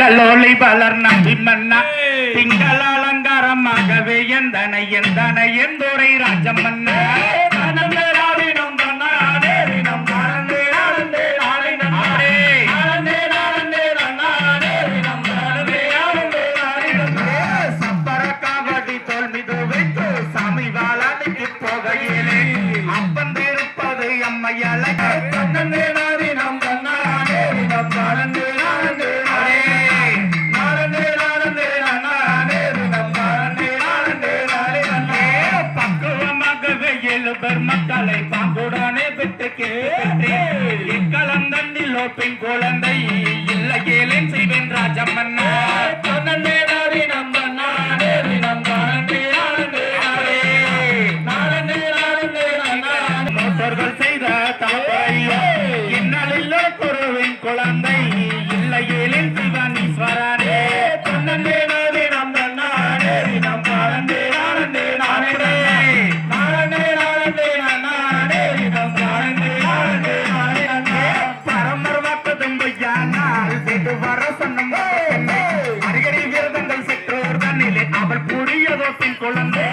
கல்லோலை வளர்னா திம்மன்னா திங்கள் அலங்காரமாகவே எந்தனை எந்தனை எந்தோரை ராஜம்மன்னா போகையிலே. அப்பந்திருப்பது ఏళ్ళు బర్మక్కలై పాకుడానే పెట్టకే ఎక్కలందరినీ లోపింకోలందయ్యి ఇళ్ళ ఏలేం సివెన్ రాజమ్మన్న குழந்தை இல்லையேலில் சிவன் ஸ்வரனே பார்த்துட்டு வர சொன்னம் அருகடி விரதங்கள் செற்றோர் தண்ணிலே அவள் புரியதோ பின் குழந்தை